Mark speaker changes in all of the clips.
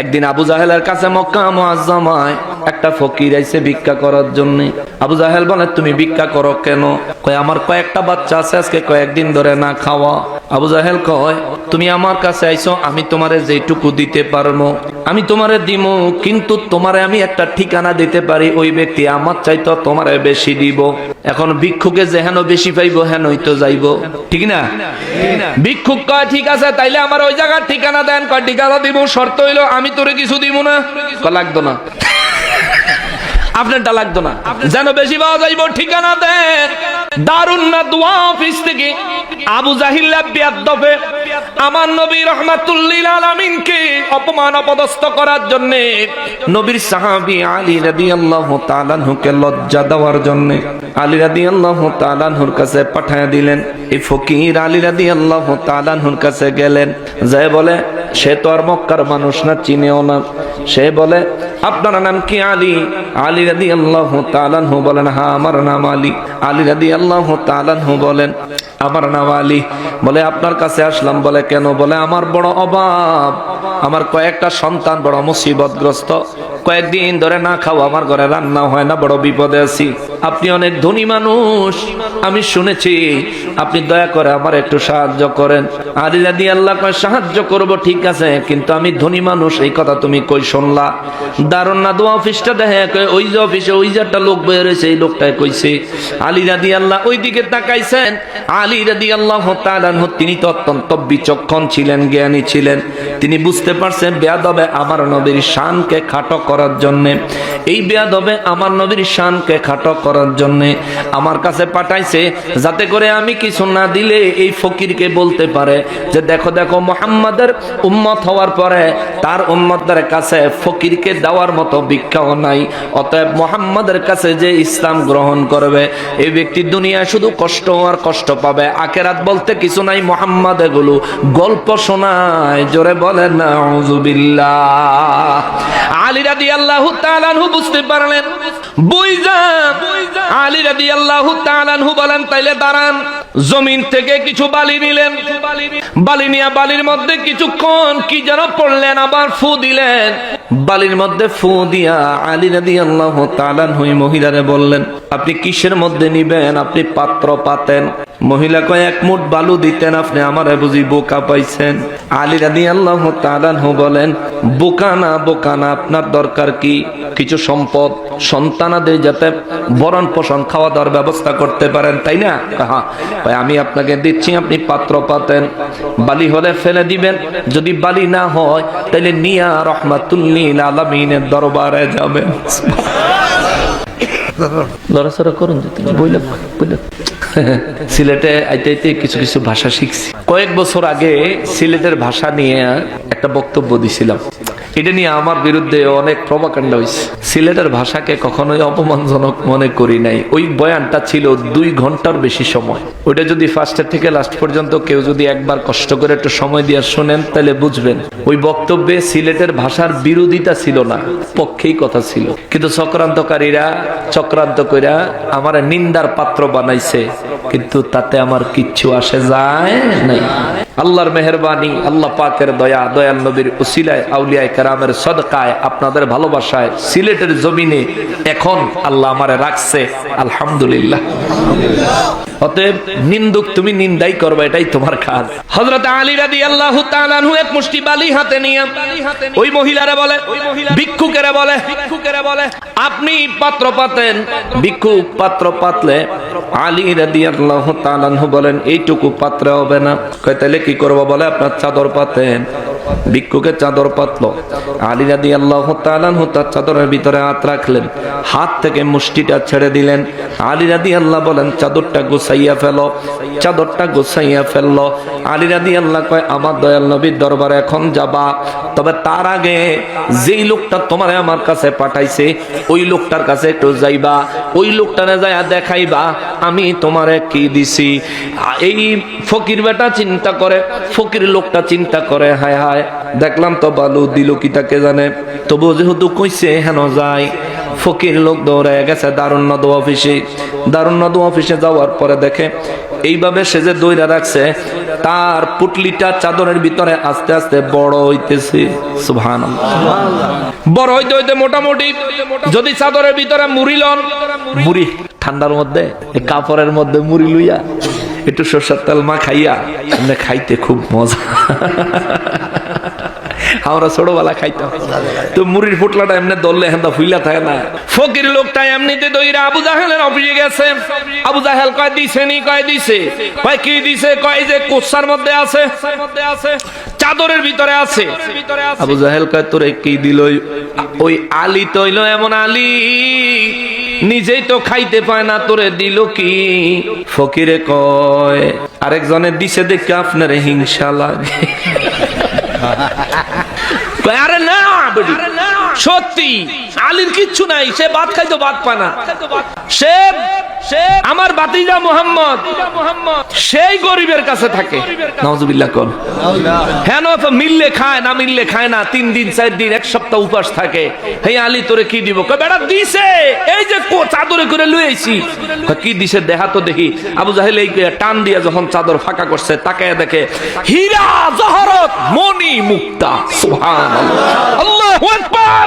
Speaker 1: একদিন আবু জাহেলের কাছে মক্কা মোয়াজ্জমায় একটা ফকির আইছে ভিক্ষা করার জন্য। আবু জাহেল বলে, তুমি ভিক্ষা করো কেন? কয়, আমার কয়েকটা বাচ্চা আছে, আজকে কয়েকদিন ধরে না খাওয়া। আবু জাহেল কয়, তুমি আমার কাছে আইছো, আমি তোমারে যেটুকু দিতে পারব আমি তোমারে দিব কিন্তু তোমারে আমি একটা ঠিকানা দিতে পারি, ওই ব্যক্তি আমার চাইতো তোমারে বেশি দিব। এখন ভিক্ষুকে যে হেন বেশি পাইবো, হেনই তো যাইবো। ঠিক না? ভিক্ষুক কয়, ঠিক আছে, তাইলে আমার ওই জায়গার ঠিকানা দেন, কয়, ঠিকানা দিব শর্ত হইল আমি তোরে কিছু দিব না? লাগতো না। আপনারটা লাগতো না। যেন বেশি পাওয়া যাইব, ঠিকানা দেন। দারুণ না দোয়া অফিস থেকে। আবু জাহিল্লা আমার নবী রহমাতুল্লিল অপমান অপদস্থ করার জন্য নবীর সাহাবী আলী তাআলা হুকে লজ্জা দেওয়ার জন্য আলী রাদিয়াল্লাহু তাআলা হুর কাছে পাঠায় দিলেন। এই ফকির আলী রাদিয়াল্লাহু তাআলা হুর কাছে গেলেন। যে বলে, সে তো আর মক্কার মানুষ না, চিনেও না। সে বলে আপনার নাম কি আলী? আলী রাদি আল্লাহ তালানহু বলেন হা আমার নাম আলী। আলী রাদি আল্লাহ তালানহু বলেন, আমার নাম আলী। বলে, আপনার কাছে আসলাম। বলে, কেন? বলে, আমার বড় অভাব। আমার কয়েকটা সন্তান বড় মুসিবতগ্রস্ত। কয়েকদিন ধরে না খাও, আমার ঘরে রান্না হয় না, বড় বিপদে আছি। আপনি অনেক ধনী মানুষ। আমি শুনেছি, আপনি দয়া করে আমার একটু সাহায্য করেন। আলী রাদি আল্লাহ কয় সাহায্য করব, ঠিক আছে, কিন্তু আমি ধনী মানুষ, এই কথা তুমি কই শুনলা? দারুণ না, দোয়া অফিসটা দেখে ওই যে অফিসে ওই যে একটা লোক বের হয়েছে এই লোকটাই কইছে, আলী রাদি আল্লাহ ওই দিকে তাকাইছেন। আলী রাদি আল্লাহ তিনি তো অত্যন্ত বিচক্ষণ ছিলেন, জ্ঞানী ছিলেন। তিনি বুঝতে পারছেন বেয়াদবে আমার নবীর শানকে খাটো করার জন্য। এই বেয়াদবে আমার নবীর শানকে খাটো করার জন্য আমার কাছে পাঠাইছে, যাতে করে আমি কিছু না দিলে এই ফকিরকে বলতে পারে যে, দেখো দেখো, মোহাম্মদের উম্মত হওয়ার পরে তার উম্মতদের কাছে ফকিরকে দেওয়ার মতো ভিক্ষাও নাই। অতএব মোহাম্মদের কাছে যে ইসলাম গ্রহণ করবে, এই ব্যক্তি দুনিয়ায় শুধু কষ্ট আর কষ্ট পাবে। আকেরাত বলতে কিছু নাই মোহাম্মদ এগুলো। গল্প শোনায়, জোরে বলে। বলেন জমিন থেকে কিছু বালি নিলেন। বালি নিয়ে বালির মধ্যে কি যেন পড়লেন, আবার ফু দিলেন। বালির মধ্যে ফু দিয়া আলী রাদি আল্লাহ তালানহু মহিলারে বললেন, আপনি কিসের মধ্যে নিবেন? আপনি পাত্র পাতেন। মহিলা কয়, এক মুঠ বালু দিতেন আপনি, আমার বুঝি বোকা পাইছেন? আলী রাদি আল্লাহ তালানহু বলেন, বোকা না বোকা না, আপনার দরকার কি? কিছু সম্পদ, সন্তানাদের যাতে বরণ পোষণ, খাওয়া দাওয়ার ব্যবস্থা করতে পারেন, তাই না? হ্যাঁ আমি আপনাকে দিচ্ছি, আপনি পাত্র পাতেন। বালি হলে ফেলে দিবেন, যদি বালি না হয় তাহলে নিয়া রহমাতুল্লিল আলমিনের দরবারে যাবেন। লড়াচড়া করুন বইলে বইলে। সিলেটে আইতে আইতে কিছু কিছু ভাষা শিখছি। কয়েক বছর আগে সিলেটের ভাষা নিয়ে একটা বক্তব্য দিছিলাম। এটা নিয়ে আমার বিরুদ্ধে অনেক প্রবাকাণ্ড হয়েছে সিলেটের ভাষাকে কখনোই অপমানজনক মনে করি নাই। ওই বয়ানটা ছিল দুই ঘণ্টার বেশি সময়। ওইটা যদি ফার্স্টের থেকে লাস্ট পর্যন্ত কেউ যদি একবার কষ্ট করে একটু সময় দিয়ে শোনেন, তাহলে বুঝবেন, ওই বক্তব্যে সিলেটের ভাষার বিরোধিতা ছিল না, পক্ষেই কথা ছিল। কিন্তু চক্রান্তকারীরা চক্রান্ত কইরা আমার নিন্দার পাত্র বানাইছে, কিন্তু তাতে আমার কিচ্ছু আসে যায় নাই। আল্লাহর মেহরবানি, আল্লাহ পাকের দয়া দয়াল নবীর উসিলায়, আউলিয়ায় কারামের সদকায়, আপনাদের ভালোবাসায়, সিলেটের জমিনে এখন আল্লাহ আমারে রাখছে, আলহামদুলিল্লাহ। অতএব নিন্দুক তুমি নিন্দাই করবে, এটাই তোমার কাজ। হযরত আলী রাদিয়াল্লাহু তাআলা আনহু এক মুষ্টি বালি হাতে নিয়ে, ওই মহিলারে বলে ভিক্ষুকেরে বলে ভিক্ষুকেরে বলে, আপনি পাত্র পাতেন, ভিক্ষুক পাত্র পাতলে আলী রাদিয়াল্লাহু তাআলা আনহু বলেন, এইটুকু পাত্র হবে না। কয়, তাহলে কি করব বলে আপনার চাদর পাতেন? ভিক্ষুকে চাদর পাতলো। আলী রাদি আল্লাহ তার চাদরের ভিতরে হাত রাখলেন। হাত থেকে মুষ্টিটা ছেড়ে দিলেন। আলী রাদি আল্লাহ বলেন, চাদরটা গুছাইয়া ফেলো। চাদরটা গুছাইয়া ফেলল। আলী রাদি আল্লাহ কয়, আমার দয়াল নবীর দরবারে এখন যাবা। তবে তার আগে যেই লোকটা তোমারে আমার কাছে পাঠাইছে, ওই লোকটার কাছে একটু যাইবা। ওই লোকটারে যাইয়া দেখাইবা, আমি তোমারে কি দিছি। এই ফকির বেটা চিন্তা করে, ফকির লোকটা চিন্তা করে, হায় হায় দেখলাম তো বালু দিল কি তাকে জানে। তবু যেহেতু কইছে হেন যায়, ফকির লোক দৌড়ে গেছে দারুণ নদ অফিসে। দারুণ নদ অফিসে যাওয়ার পরে দেখে, এইভাবে সে যে দইরা রাখছে, তার পুটলিটা চাদরের ভিতরে আস্তে আস্তে বড় হইতেছে। সুবহান বড় হইতে হইতে মোটামুটি, যদি চাদরের ভিতরে মুড়ি লন, মুড়ি ঠান্ডার মধ্যে কাপড়ের মধ্যে মুড়ি লইয়া, একটু সর্ষের তেল মা খাইয়া খাইতে খুব মজা। আমরা ছোটবেলা খাইতাম। তো মুড়ির ফুটলাটা এমনি দললে হেন্দা ফুইলা থাকে না। ফকির লোকটা এমনিতে দইরা আবু জাহেলের অফিসে গেছে। আবু জাহেল কয়, দিছে নি? কয়, দিছে। কয়, কি দিছে? কয় যে কোসার মধ্যে আছে। চাদরের ভিতরে আছে। আবু জাহেল কয়, তোরে কি দিল ওই আলী তৈল এমন আলী। নিজেই তো খাইতে পায় না, তোরে দিল কি? ফকিরে কয় আরেকজনের দিছে দেখে আপনার হিংসা লাগে। কয়, আরে না বেটি। সত্যি। আলীর কিচ্ছু নাই সে ভাত খাইতো ভাত পায় না। সে আমার বাতিজা মোহাম্মদ সেই গরিবের কাছে থাকে। কোন। হ্যাঁ তো মিললে খায় না মিললে খায় না তিন দিন চার দিন এক সপ্তাহ উপাস থাকে। হে আলী তোরে কি দিব? বেটা দিছে। এই যে চাদরে করে লুয়েছি কি দিছে? দেখা তো দেখি। আবু জাহেল এই টান দিয়া যখন চাদর ফাঁকা করছে তাকায় দেখে হীরা জহরত মণি মুক্তা সুবহানাল্লাহ। আল্লাহু আকবার।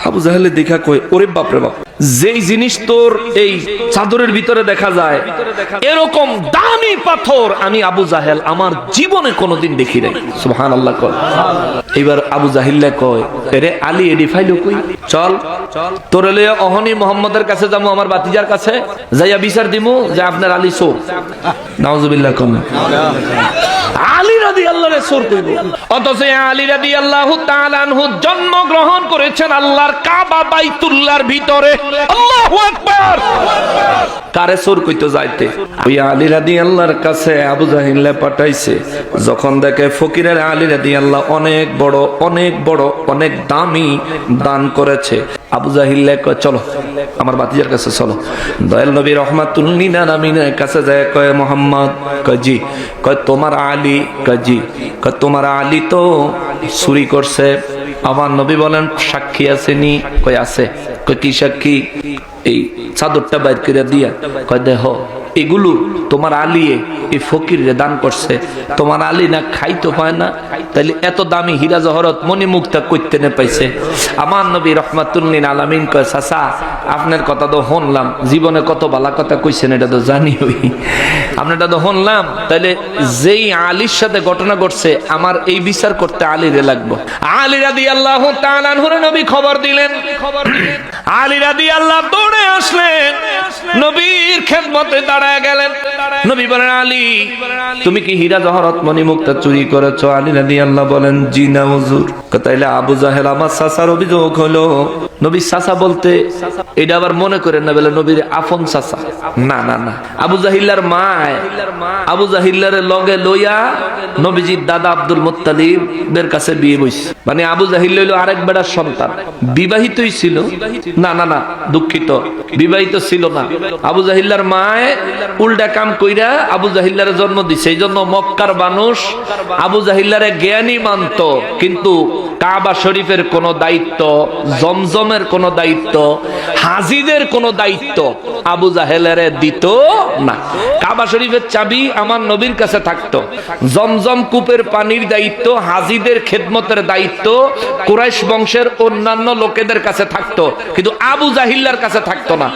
Speaker 1: আবু জাহেলে দেখা কই ওরে বাপ রে বাপ, যেই জিনিস তোর এই চাদরের ভিতরে দেখা যায়, এরকম দামি পাথর আমি আবু জাহেল আমার জীবনে কোনোদিন দেখি নাই। সুবহান আল্লাহ কয়। এবার আবু জাহিল্লা কয় রে আলী, এডি ফাইলো কই? চল, তোর লইয়া অহনি মোহাম্মদের কাছে যাব আমার বাতিজার কাছে। যাইয়া বিচার দিমু যে আপনার আলী চোর। নাউজুবিল্লাহ কোন আলী রাদি আল্লাহরে চোর কইব। অথচ আলী রাদি আল্লাহ তাআলাহু জন্ম গ্রহণ করেছেন আল্লাহর কাবা বাইতুল্লাহর ভিতরে। আল্লাহু আকবার। কারে চোর কইতো যাইতে? ওই আলী কাছে আবু পাঠাইছে, যখন দেখে ফকিরের আলী রাদি আল্লাহ অনেক বড় অনেক বড়, অনেক দামি দান করেছে। আবু জাহিল্লা চলো, আমার বাতিজার কাছে চলো। দয়াল নবী রহমাতুল্লিন আমিনের কাছে যায়, কয়, মোহাম্মদ, কয়, জি। কয়, তোমার আলী, কয়, জি। কয়, তোমার আলী তো চুরি করছে। আমার নবী বলেন, সাক্ষী আছে নি? কই আছে? কয় কি সাক্ষী? এই চাদরটা বাইর করে দিয়া কয় দেহ? এগুলো তোমার আলিয়ে এই ফকির দান করছে। তোমার আলী না খাইতে পায় না, তাইলে এত দামি হীরা জহরত মনি মুক্তা করতে নে পাইছে। আমার নবী রহমাতুল্লিন আলামিন কয়, চাচা, আপনার কথা তো শুনলাম, জীবনে কত বালা কথা কইছেন, এটা তো জানি হই আপনারটা তো শুনলাম, তাইলে যেই আলীর সাথে ঘটনা ঘটছে, আমার এই বিচার করতে আলীরে লাগবো। আলী রাদি আল্লাহ তাআলাহুর নবী খবর দিলেন। খবর দিলেন আলী রাদি আল্লাহ দৌড়ে আসলেন। নবীর খেদমতে দাঁড়ায় গেলেন। নবী বলেন, আলী, তুমি কি হীরা জহরত মণি মুক্তা চুরি করেছ? আলী রাদি আল্লাহ বলেন, জি না, হুজুর। তাইলে আবু জাহেল, আমার সাসার অভিযোগ হলো নবী সাসা বলতে, এটা আবার মনে করেন না, বলে নবীর আফন সাসা। না না না। আবু জাহিল্লার মায়, আবু জাহিল্লার লগে লইয়া নবীজির দাদা আব্দুল মুত্তালিবের কাছে বিয়ে বইছে। মানে আবু জাহিল হইল আরেক বেড়ার সন্তান। বিবাহিতই ছিল। না না না, দুঃখিত। বিবাহিত ছিল না। আবু জাহিল্লার মায় উল্টা কাম কইরা আবু জাহিল্লার জন্ম দিছে। এই জন্য মক্কার মানুষ আবু জাহিল্লারে জ্ঞানী মানত। কিন্তু কাবা শরীফের কোন দায়িত্ব, জমজমের কোন দায়িত্ব, হাজিদের কোন দায়িত্ব আবু জাহেলের দিত না। কাবা শরীফের চাবি আমার নবীর কাছে থাকতো। জমজম কূপের পানির দায়িত্ব, হাজিদের খেদমতের দায়িত্ব, কুরাইশ বংশের অন্যান্য লোকেদের কাছে থাকতো, কিন্তু আবু জাহিল্লার কাছে থাকতো না।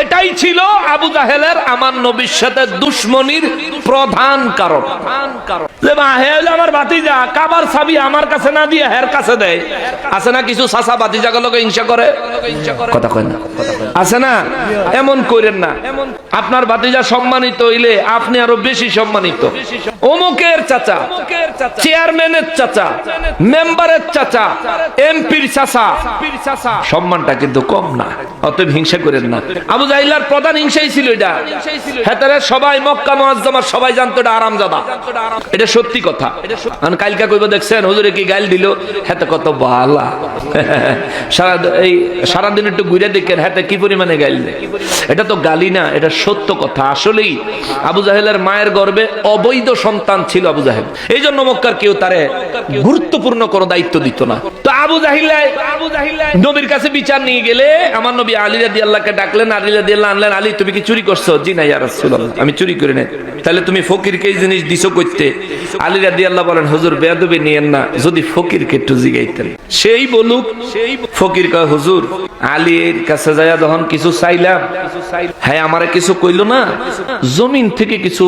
Speaker 1: এটাই ছিল আবু জাহেলের, আমার নবীর সাথে দুশ্মনির প্রধান কারণ। যে হইল আমার ভাতিজা, কাবার চাবি আমার কাছে না দিয়ে হের কাছে দেয় আছে না কিছু সাসা জাগা লোক হিংসা করে? কথা কয় না। আছে না? এমন করেন না। আপনার বাতিজা সম্মানিত হইলে আপনি আরও বেশি সম্মানিত। অমুকের চাচা, চেয়ারম্যানের চাচা, মেম্বারের চাচা, এমপির চাচা। সম্মানটা কিন্তু কম না, অতএব হিংসা করেন না। আবু জাহিলার প্রধান হিংসাই ছিল এটা। হেতারে সবাই মক্কা মুআজ্জামার সবাই জানতো এটা আরাম আরামজাদা এটা সত্যি কথা। কারণ কালকা কইব, দেখছেন, হুজুরে কি গাইল দিল? হেতে কত বালা। সারা এই সারাদিন একটু ঘুরে দেখেন, হেতে কি পরিমাণে গাইল দেয়? এটা তো গালি না, এটা সত্য কথা। আসলেই আবু জাহেলের মায়ের গর্বে অবৈধ সন্তান ছিল আবু জাহেল। এই জন্য মক্কার কেউ তারে গুরুত্বপূর্ণ কোনো দায়িত্ব দিত না। তো আবু জাহিল্লাই আবু জাহিল্লাই নবীর কাছে বিচার নিয়ে গেলে আমার নবী আলী রাদি আল্লাহকে ডাকলেন, আলী রাদি আল্লাহ আনলেন, আলী, তুমি কি চুরি করছ? জি না ইয়ার আমি চুরি করি নাই। তাহলে তুমি ফকিরকে এই জিনিস দিছো করতে আলী রাদি আল্লাহ বলেন, হুজুর, বেয়াদবি নিয়েন না, যদি ফকিরকে একটু জিগাইতেন। সেই বলুক সেই ফকির কয়, হুজুর, আলীর কাছে যায় যখন কিছু চাইলাম হ্যাঁ আমারে কিছু কইলো না? জমিন থেকে কিছু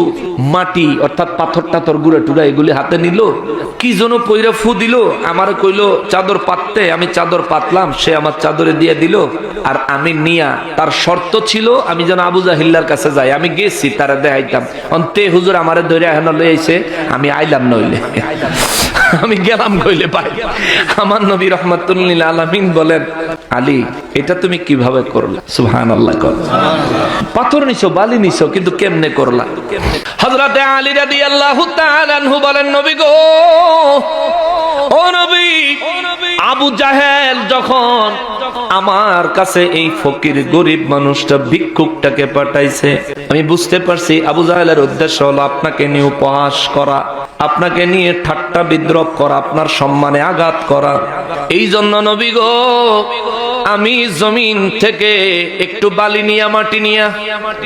Speaker 1: মাটি, অর্থাৎ পাথর টাথর গুড়া টুড়া এগুলি হাতে নিল। কি যেন কইরা ফু দিল। আমার কইল, চাদর পাততে, আমি চাদর পাতলাম, সে আমার চাদরে দিয়ে দিল। আর আমি নিয়া তার শর্ত ছিল, আমি যেন আবু জাহিল্লার কাছে যাই। আমি গেছি, তারা দেখাইতাম। অন্তে হুজুর আমারে ধরে এখন লইছে আমি আইলাম নইলে। আমি গেলাম কইলে পাই। আমার নবী রহমাতুল্লিল আলামিন বলেন, আলী, এটা তুমি কীভাবে করলা? সুহান আল্লাহ কর। পাথর নিছো, বালি নিছো, কিন্তু কেমনে করলা? হজরতে আলী রাদি আল্লাহ বলেন, নবী গো, ও নবী, আবু জাহেল যখন আমার কাছে এই ফকির গরিব মানুষটা ভিক্ষুকটাকে পাঠাইছে, আমি বুঝতে পারছি আবু জাহেলের উদ্দেশ্য হলো আপনাকে নিয়ে উপহাস করা। আপনাকে নিয়ে ঠাট্টা বিদ্রোপ করা আপনার সম্মানে আঘাত করা। এই জন্য নবী গো আমি জমিন থেকে একটু বালি নিয়া, মাটি নিয়া,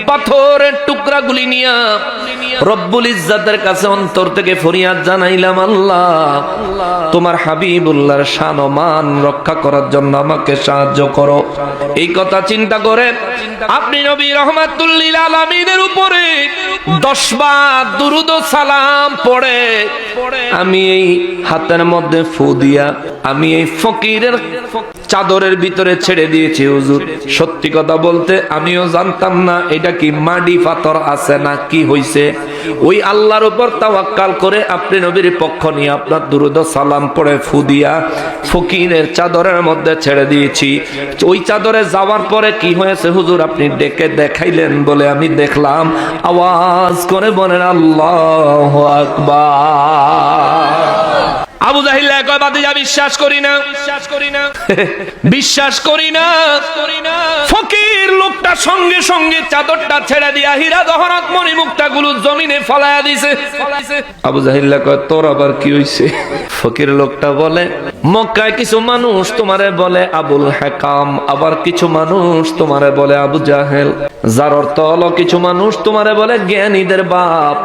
Speaker 1: পাথরের টুকরা গুলি নিয়া রব্বুল ইজ্জাতের কাছে অন্তর থেকে ফরিয়াদ জানাইলাম, আল্লাহ, তোমার হাবিবুল্লাহর শান মান রক্ষা করার জন্য আমাকে সাহায্য করো। এই কথা চিন্তা করে আপনি নবী রহমাতুল্লিল আলমিনের উপরে দশ বার দুরুদ সালাম পড়ে। আমি এই হাতের মধ্যে ফু দিয়া, আমি এই ফকিরের চাদরের ভিতরে ছেড়ে দিয়েছি, হুজুর। সত্যি কথা বলতে আমিও জানতাম না এটা কি মাটি পাথর আছে না কি হইছে। ওই আল্লাহর উপর তাওয়াক্কাল করে আপনি নবীর পক্ষ নিয়ে আপনার দুরুদ সালাম পড়ে ফুদিয়া ফকিরের চাদরের মধ্যে ছেড়ে দিয়েছি। ওই চাদরে যাওয়ার পরে কি হয়েছে, হুজুর, আপনি ডেকে দেখাইলেন বলে আমি দেখলাম। আওয়াজ করে বলেন, আল্লাহ আকবার। আবু জাহিল্লা কয় বাদিজা বিশ্বাস করি না। বিশ্বাস করি না। বিশ্বাস করি না। ফকির লোকটা সঙ্গে সঙ্গে চাদরটা ছেড়ে দিয়া হীরা দহরত মণি মুক্তা গুলো জমিনে ফলায়া দিছে। আবু জাহিল্লা কয় তোর আবার কি হইছে? ফকির লোকটা বলে মক্কায় কিছু মানুষ তোমারে বলে আবুল হাকাম আবার কিছু মানুষ তোমারে বলে আবু জাহেল। যার অর্থ হলো কিছু মানুষ তোমারে বলে জ্ঞানীদের বাপ।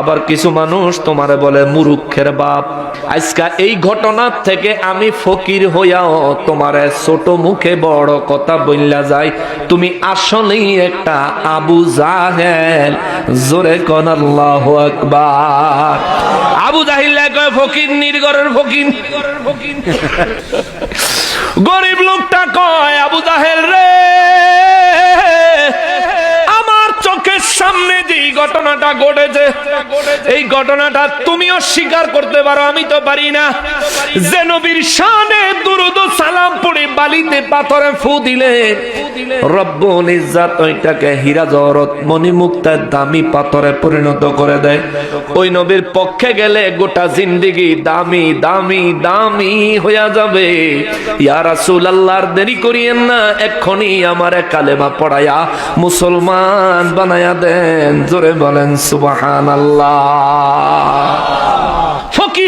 Speaker 1: আবার কিছু মানুষ তোমারে বলে মুরুক্ষের বাপ। আজকা এই ঘটনার থেকে আমি ফকির হইয়াও তোমারে ছোট মুখে বড় কথা বললা যায় তুমি আসলেই একটা আবু জাহেল, জোরে কন আল্লাহ আকবার। আবু জাহিল্লা কয় ফকির, নির্গরের ফকির। গরিব লোকটা কয়, আবু জাহেল রে! সামনে যে এই ঘটনাটা ঘটেছে, এই ঘটনাটা তুমিও স্বীকার করতে পারো, আমি তো পারি না। যে নবীর শানে দুরুদ সালাম পড়ে বালিতে পাথরে ফু দিলে, রব্বুল ইজ্জাত ওইটাকে হীরা জহরত দামি পাথরে পরিণত করে দেয়। ওই নবীর পক্ষে গেলে গোটা জিন্দিগি দামি দামি দামি হইয়া যাবে। ইয়া রাসূলুল্লাহর দেরি করিয়েন না, এক্ষুনি আমার কালেমা পড়ায়া মুসলমান বানায়া দেন জোরে বলেন সুবহানাল্লাহ।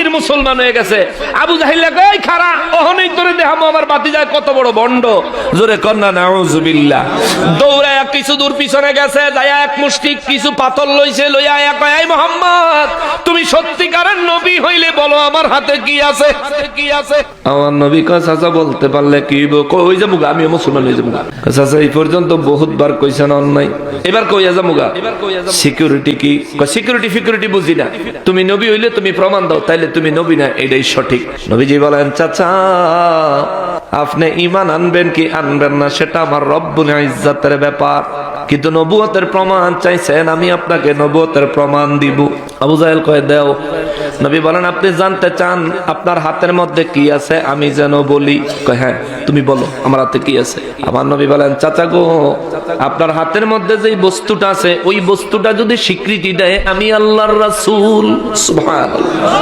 Speaker 1: ফকির মুসলমান হয়ে গেছে। আবু জাহিল্লা কই খারা ওহনেই তোরে দেখামো আমার বাতি যায় কত বড় বন্ড। জোরে কন্যা নাউজুবিল্লাহ। দৌড়ায় কিছু দূর পিছনে গেছে যায়া এক মুষ্টি কিছু পাথর লইছে লইয়া এক এই মোহাম্মদ তুমি সত্যিকারের নবী হইলে বলো আমার হাতে কি আছে? কি আছে আমার নবী কয় চাচা বলতে পারলে কি কই যাব গা আমি মুসলমান হয়ে যাব চাচা এই পর্যন্ত বহুত বার কইছেন অন্যায়। এবার কইয়া যাব গা। সিকিউরিটি কি? সিকিউরিটি ফিকিউরিটি বুঝি না। তুমি নবী হইলে তুমি প্রমাণ দাও তাইলে তুমি নবী না, এটাই সঠিক। নবীজি বলেন, চাচা, আপনি ইমান আনবেন কি আনবেন না, সেটা আমার রব্বুল ইজ্জাতের ব্যাপার। কিন্তু নবুয়তের প্রমাণ চাইছেন, আমি আপনাকে নবুয়তের প্রমাণ দিব। আবু জাহেল কয়ে, দেও। নবী বলেন, আপনি জানতে চান আপনার হাতের মধ্যে কি আছে? আমি যেন বলি। হ্যাঁ তুমি বলো, আমার হাতে কি আছে? আমার নবী বলেন, চাচা গো, আপনার হাতের মধ্যে যে বস্তুটা আছে, ওই বস্তুটা যদি স্বীকৃতি দেয়, আমি আল্লাহর রাসূল। সুবহানাল্লাহ।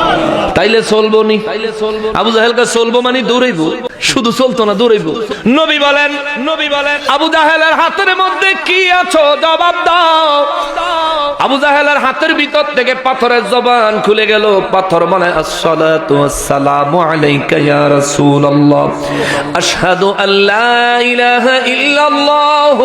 Speaker 1: তাইলে চলবো নি? আবু জাহেলকে চলবো মানে দৌড়াইবো? শুধু চলতো না, দৌড়াইবো। নবী বলেন নবী বলেন, আবু জাহেলের হাতের মধ্যে কি আছো? জবাব দাও। আবু জাহেলের হাতের ভিতর থেকে পাথরের জবান খুলে গেল পাথর বলে আসসালাতু ওয়াসসালামু আলাইকা ইয়া রাসূলুল্লাহ। আশহাদু আল্লা ইলাহা ইল্লাল্লাহ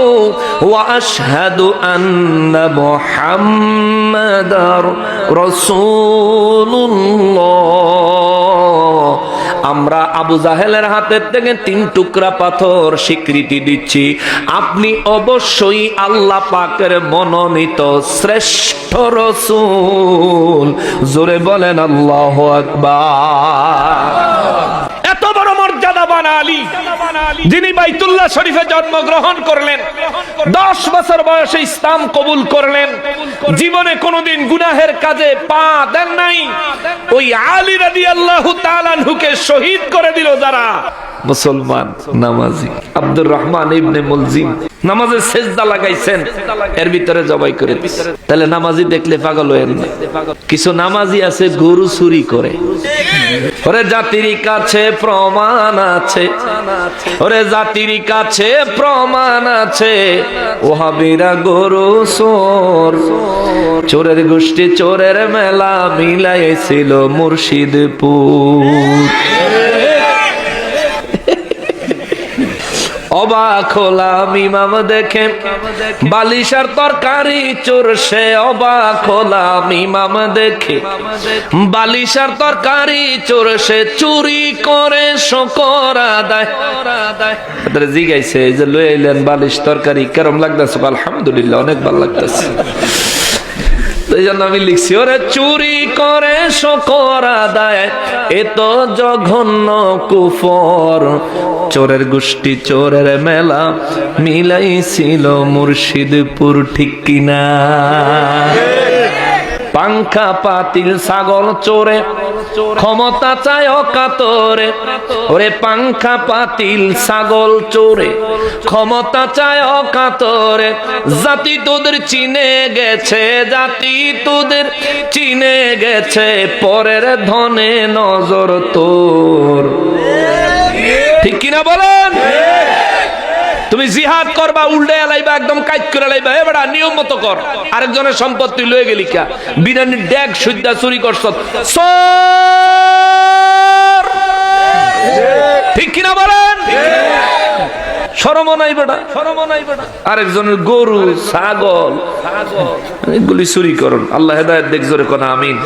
Speaker 1: আমরা আবু জাহেলের হাতের থেকে তিন টুকরা পাথর স্বীকৃতি দিচ্ছি। আপনি অবশ্যই আল্লাহ পাকের মনোনীত শ্রেষ্ঠ রসুল। জোরে বলেন আল্লাহ আকবার এত বড় মর্যাদাবান আলী যিনি বাইতুল্লাহ শরীফে জন্মগ্রহণ করলেন, দশ বছর বয়সে ইসলাম কবুল করলেন, জীবনে কোনোদিন গুনাহের কাজে পা দেন নাই। ওই আলী রাদি আল্লাহ তালানহুকে শহীদ করে দিল যারা মুসলমান নামাজি। আব্দুর রহমান ইবনে মুলজিম নামাজে সেজদা লাগাইছেন, এর ভিতরে জবাই করে তাহলে নামাজি দেখলে পাগল হয়ে কিছু নামাজি আছে, গরু চুরি করে। ওরে জাতির কাছে প্রমাণ আছে। ওরে জাতির কাছে প্রমাণ আছে। ওহাবিরা গরু চোর। চোরের গোষ্ঠী, চোরের মেলা মিলাইছিল মুর্শিদপুর। অবাক হলাম, ইমাম দেখে। বালিশার তরকারি, চোর সে অবাক হলাম, ইমাম দেখে। বালিশার তরকারি, চোর সে চুরি করে, শকর আদায়। জিগাইছে, এই যে লয়ে এলেন বালিশ তরকারি, কেরম লাগতেছে? আলহামদুলিল্লাহ, অনেক ভালো লাগতেছে। এই জন্য আমি লিখছি, ওরে চুরি করে শকর আদায়, এ তো জঘন্য কুফর। চোরের গোষ্ঠী, চোরের মেলা মিলাইছিল মুর্শিদপুর, ঠিক কিনা? পাংখা, পাতিল, ছাগল, চোরে ক্ষমতা চায় অকাতরে। ওরে পাংখা পাতিল, ছাগল চোরে। ক্ষমতা চায় অকাতরে। জাতি তোদের চিনে গেছে, জাতি তোদের চিনে গেছে, পরের ধনে নজর তোর। ঠিক কিনা বলেন? তুমি জিহাদ করবা উল্টে লাইবা একদম কাজ করে লাইবা এবার নিয়ম মতো কর। আরেকজনের সম্পত্তি লয়ে গেলি কা? বিরিয়ানির ড্যাগ সুদ্ধা চুরি করছ! ঠিক কিনা বলেন? সরম নাই বেটা সরম নাই বেটা আরেকজনের গরু, ছাগল এগুলি চুরি করুন। আল্লাহ হেদায়ত দেখ জোরে কোনা, আমিন।